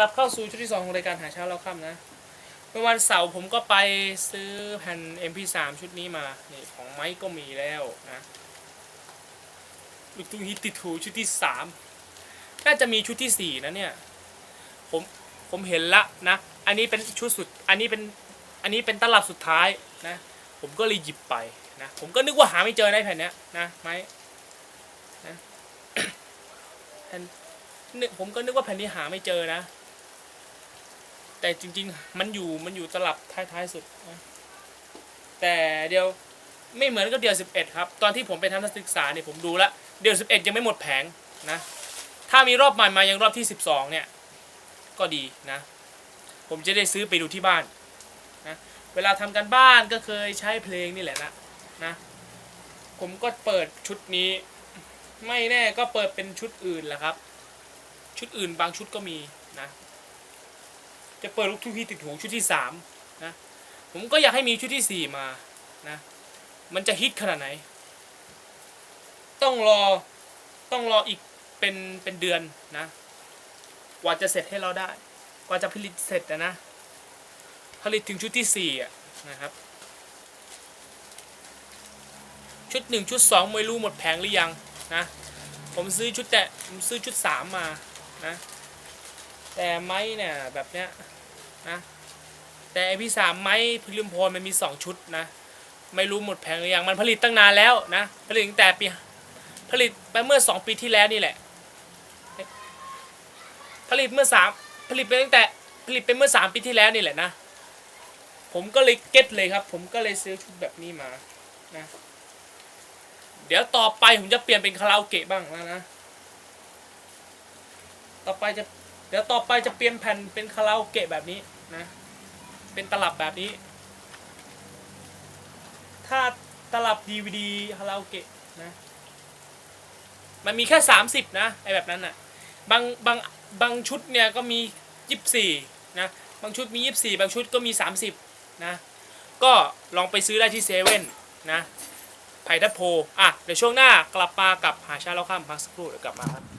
ลับเข้าสู่ชุดที่สองของรายการหาเช้าเล่าค่ำนะเมื่อวันเสาร์ผมก็ไปซื้อแผ่น MP3 ชุดนี้มา นี่ของไม้ก็มีแล้วนะลูกทุ่งฮิตติดหูชุดที่สามน่าจะมีชุดที่สี่นะเนี่ย ผมผมเห็นละนะ อันนี้เป็นชุดสุด อันนี้เป็น อันนี้เป็นตลับสุดท้ายนะ ผมก็เลยหยิบไปนะ ผมก็นึกว่าหาไม่เจอในแผ่นเนี้ยนะไม้นะแผ่นผมก็นึกว่าแผ่นนี้หาไม่เจอนะ แต่จริง ๆ มันอยู่มันอยู่ตลับท้ายๆสุดนะแต่เดียวไม่เหมือนกับเดียว 11 ครับ ตอนที่ผมไปทำทัศนศึกษาเนี่ยผมดูแล้วเดียว 11 ยังไม่หมดแผงนะถ้ามีรอบใหม่มายังรอบที่ 12 เนี่ย ก็ดีนะ ผมจะได้ซื้อไปดูที่บ้านนะเวลาทำกันบ้านก็เคยใช้เพลงนี่แหละนะนะ ผมก็เปิดชุดนี้ ไม่แน่ก็เปิดเป็นชุดอื่นแหละครับ ชุดอื่นบางชุดก็มีนะ จะเปิดลูกทุ่งที่ติดหูชุดที่สามนะผมก็อยากให้มีชุดที่สี่มานะมันจะฮิตขนาดไหน ต้องรอต้องรออีกเป็นเป็นเดือนนะกว่าจะเสร็จให้เราได้ กว่าจะผลิตเสร็จนะผลิตถึงชุดที่สี่อะนะครับ ชุดหนึ่งชุดสองไม่รู้หมดแผงหรือยังนะผมซื้อชุดแต่ผมซื้อชุดสามมานะ แต่ไม้เนี่ยแบบเนี้ยนะแต่ไอพี่สามไม้พิลิมพรมันมีสองชุดนะ ไม่รู้หมดแผงหรือยังมันผลิตตั้งนานแล้วนะ ผลิตตั้งแต่ปีผลิตไปเมื่อสองปีที่แล้วนี่แหละ ผลิตเมื่อสามผลิตไปตั้งแต่ผลิตไปเมื่อสามปีที่แล้วนี่แหละนะ ผมก็เลยเก็ตเลยครับ ผมก็เลยซื้อชุดแบบนี้มานะเดี๋ยวต่อไปผมจะเปลี่ยนเป็นคาราโอเกะบ้างแล้วนะ ต่อไปจะ เดี๋ยวต่อไปจะเปลี่ยนแผ่นเป็นคาราโอเกะแบบนี้นะ เป็นตลับแบบนี้ ถ้าตลับ DVD คาราโอเกะนะ มันมีแค่ 30 นะไอแบบนั้นน่ะ บางบางบางชุดเนี่ยก็มี 24 นะ บางชุดมี 24 บางชุดก็มี 30 นะ ก็ลองไปซื้อได้ที่เซเว่นนะไผ่ทัพโพอะ เดี๋ยวช่วงหน้ากลับมากับหาชาเล่าข้ามพักสักครู่เดี๋ยวกลับมาครับ